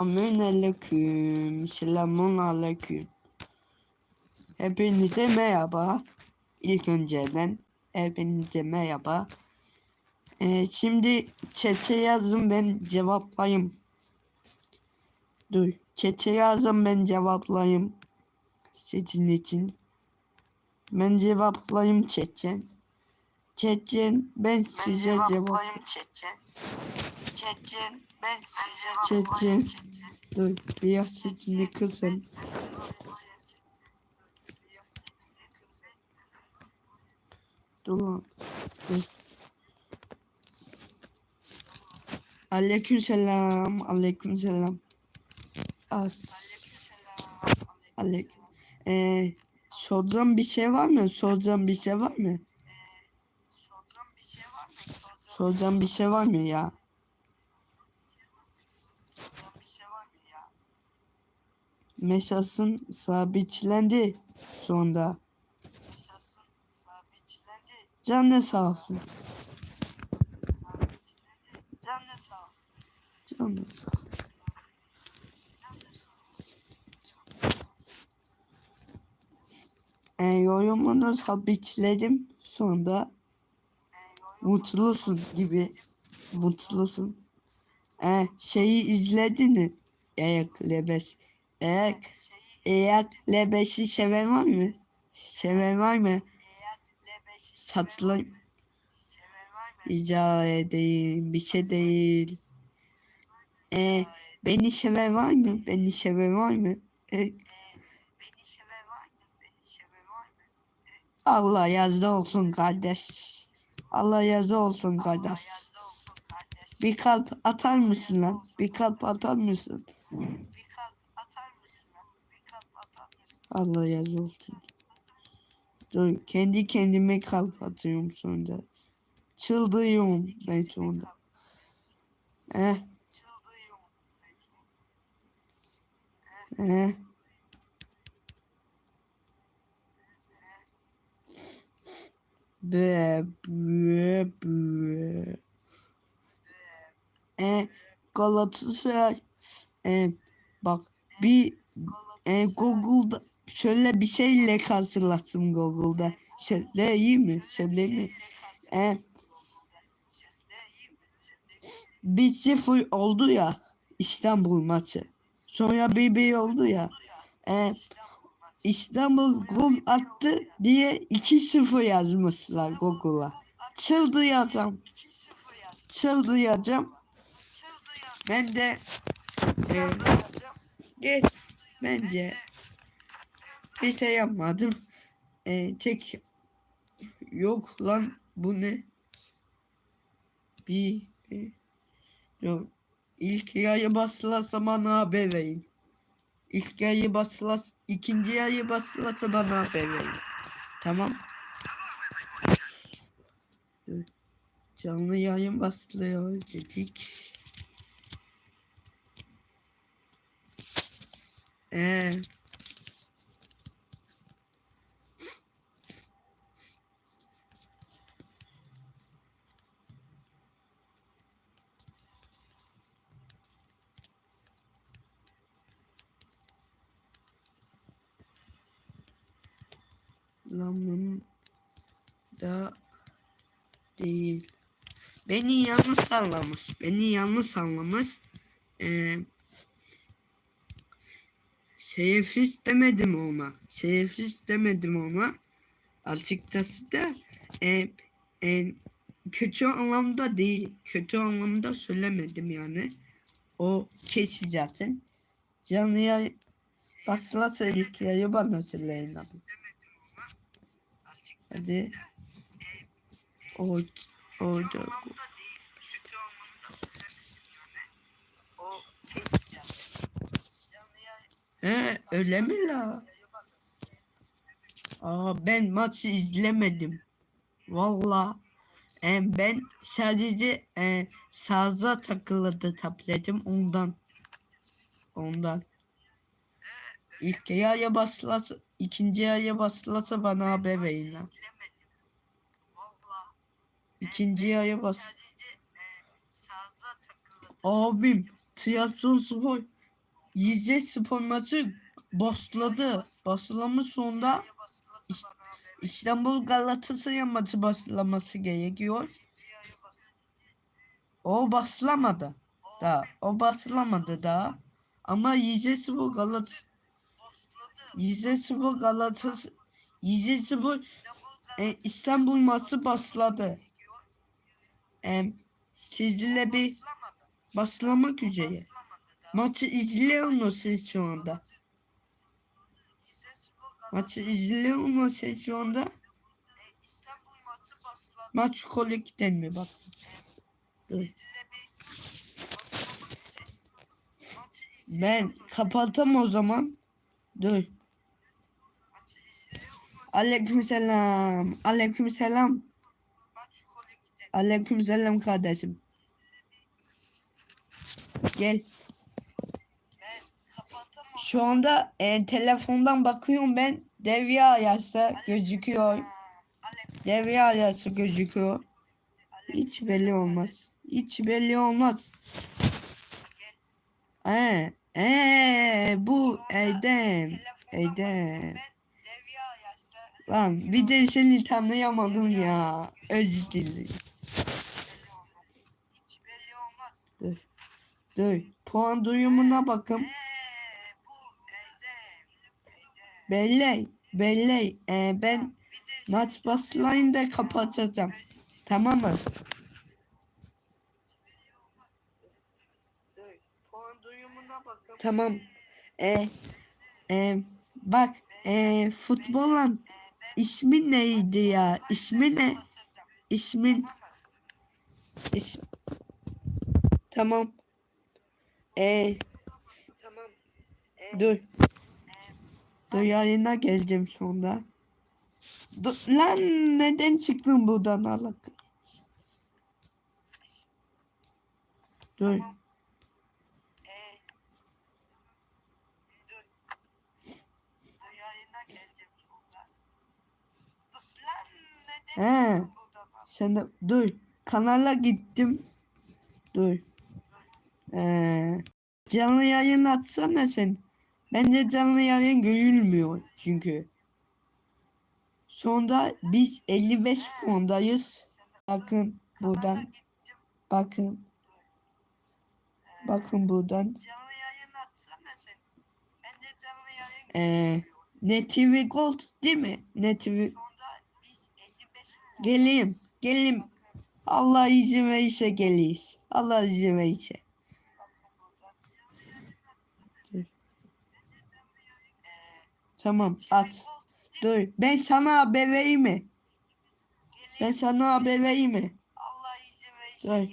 Amin aleyküm. Selamun aleyküm. Hepinize merhaba. İlk önceden hepinize merhaba. Ee, şimdi chat'e yazın ben cevaplayayım. Dur. Chat'e yazın ben cevaplayayım. Sizin için. Ben cevaplayayım chat'ten. Chat'ten ben size cevap... Çetçen. Çetçen. Ben size Çetçen. Dur. Biraz sesini kısın. Dur. Dur. Aleykümselam. Aleykümselam. As. Alek. Ee, soracağım bir şey var mı? Soracağım bir şey var mı? Soracağım bir şey var mı ya? Mesasın sabitlendi sonunda. Canı sağ olsun. Canlı sağ ol. Canı sağ olsun. E, yorumunu sabitledim. Sonunda mutlusun gibi. Mutlusun. E, şeyi izledin mi? Ayak lebes. Ayak, ayak lebesi seven var mı? Seven var mı? Satılan rica edeyim. Bir şey değil. E, beni seven var mı? Beni seven var mı? E? Allah yazdı olsun kardeş. Allah yazdı olsun kardeş. Bir kalp atar mısın lan? Bir kalp atar mısın? Bir kalp atar mısın lan? Bir kalp atar mısın? Allah yazdı olsun. Dur kendi kendime kalp atıyorum sonunda. Çıldırıyorum ben sonunda. Eh eh. Be be be. Eh Galatasaray. Eh bak bir e, Google'da şöyle bir şeyle karşılaştım Google'da. Şöyle iyi mi? Şöyle mi? E, bir sıfır oldu ya İstanbul maçı. Sonra bir bir oldu ya. E, İstanbul gol attı diye 2-0 yazmışlar Google'a. Çıldıracağım. 2-0 yaz. Çıldıracağım. Ben de e, geç bence bir şey yapmadım. E, tek yok lan bu ne? Bir, bir yok. İlk yayı basılırsa bana haber verin. İlk yayı basılırsa, ikinci yayı basılırsa bana haber verin. Tamam. Canlı yayın basılıyor dedik. Ee, da değil. Beni yanlış anlamış. Beni yanlış anlamış. Ee, Şerefsiz demedim ona. Şerefsiz demedim ona. Açıkçası da e, e, kötü anlamda değil. Kötü anlamda söylemedim yani. O kesi zaten. Canlıya basıla söyledikleri bana söyleyin abi. Hadi. O. Anlamda değil. Kötü anlamda söylemedim yani. O kesin yaz. Canlıya He öyle mi la? Aa ben maçı izlemedim. Valla. E, ben sadece e, sazda takıldı tabletim ondan. Ondan. İlk yaya basılasa, ikinci yaya basılasa bana haber verin lan. İkinci yaya bas. E. Abim Trabzonspor Rize spor maçı başladı. Başlamış sonunda İstanbul Galatasaray maçı başlaması gerekiyor. O başlamadı. Da o başlamadı da. Ama Rize Spor Galat Rize Spor Galatasaray Rize Spor e, İstanbul maçı başladı. E, sizinle bir başlamak üzere. Maçı izliyor musunuz şu anda? Maçı izliyor musunuz şu anda? Maç kolekten mi bak? Dur. Ben kapatam o zaman. Dur. Aleykümselam. Aleykümselam. Aleykümselam kardeşim. Gel. Şu anda e, telefondan bakıyorum ben. Devre ayarsa gözüküyor. Devre ayarsa gözüküyor. Hiç belli olmaz. Hiç belli olmaz. Ee, ee, bu Erdem. Erdem. Lan bir de seni tanıyamadım ya. Özür dilerim. Dur. Dur. Puan duyumuna bakın. Belli. Belli. Ee, ben maç başlayınca kapatacağım. Tamam mı? Tamam. Ee, e, bak e, futbolun ismi neydi ya? İsmi ne? İsmin İsm... Tamam. Ee, tamam. Dur. Dur geleceğim sonra. Dur, lan neden çıktın buradan Allah Dur. He. Sen de dur. Kanala gittim. Dur. Ee, canlı yayın atsana sen. Bence canlı yayın görülmüyor çünkü. Sonunda biz 55 puandayız. Bakın buradan. Bakın. Bakın buradan. Ee, ne TV Gold değil mi? Ne TV Geleyim. Geleyim. Allah izin verirse geliyiz. Allah izin verirse. Tamam at. Dur. Ben sana haber vereyim mi? Ben sana haber vereyim mi? Dur.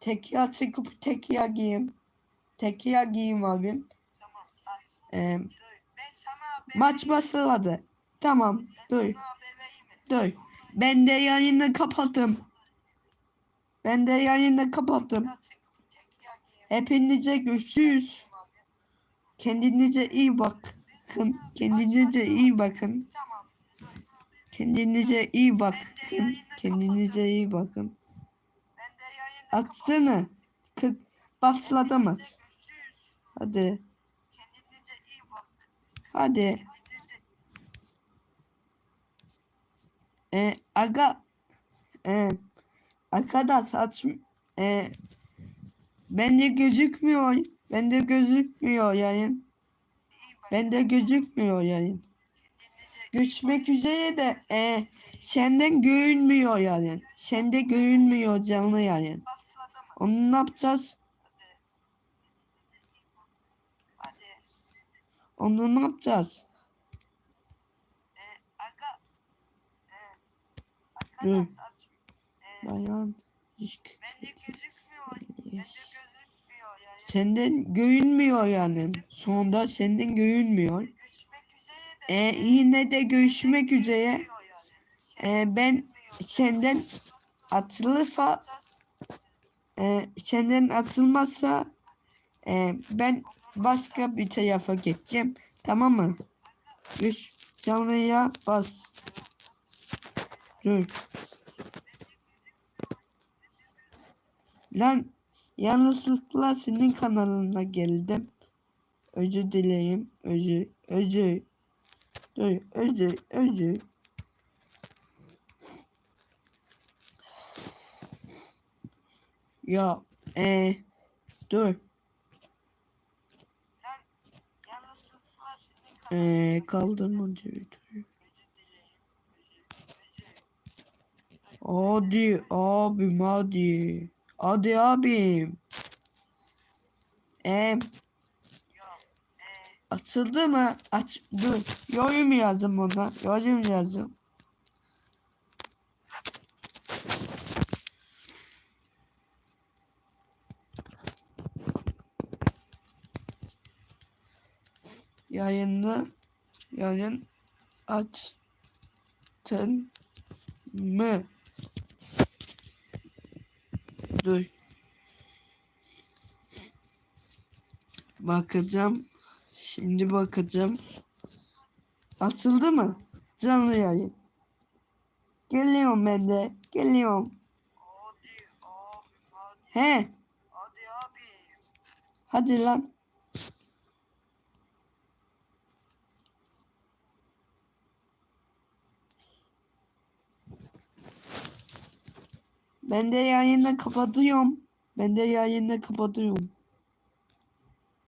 Tekiya çıkıp tekiya giyeyim. Tekiya giyeyim abim. Ee, maç başladı. Tamam. Dur. Dur. Ben de yayını kapattım. Ben de yayını kapattım. Hepinize görüşürüz. Kendinize iyi bakın. Kendinize iyi bakın. Kendinize iyi bakın. Kendinize iyi bakın. Atsana. Kırk başladı mı? Hadi. Hadi. E, aga e, arkadaş aç e, bende gözükmüyor. Bende gözükmüyor yayın. Bende gözükmüyor yayın. Görüşmek üzere de e, senden görünmüyor yayın. Sende görünmüyor canlı yayın. Onu ne yapacağız? Onu ne yapacağız? Dur. Bayan ilk. Yes. Senden görünmüyor yani. Sonunda senden görünmüyor. E, yine de görüşmek üzere. E, ben senden atılırsa e, senden atılmazsa e, ben başka bir tarafa geçeceğim. Tamam mı? Üç canlıya bas. Dur. Lan yanlışlıkla senin kanalına geldim. Özür dileyim. Özür, özür. Dur, özür, özür. Ya, e, dur. Yanlışlıkla senin kanalına E, kaldırma videoyu. Hadi abim hadi. Hadi abim. Em Yok. E, açıldı mı? Aç dur. Yorum yazdım ona. Yorum yazdım. Yayını yayın açtın mı? Dur. Bakacağım. Şimdi bakacağım. Açıldı mı? Canlı yayın. Geliyorum ben de. Geliyorum. hadi hadi. He. Hadi abim. Hadi lan. Ben de yayını kapatıyorum. Ben de yayını kapatıyorum.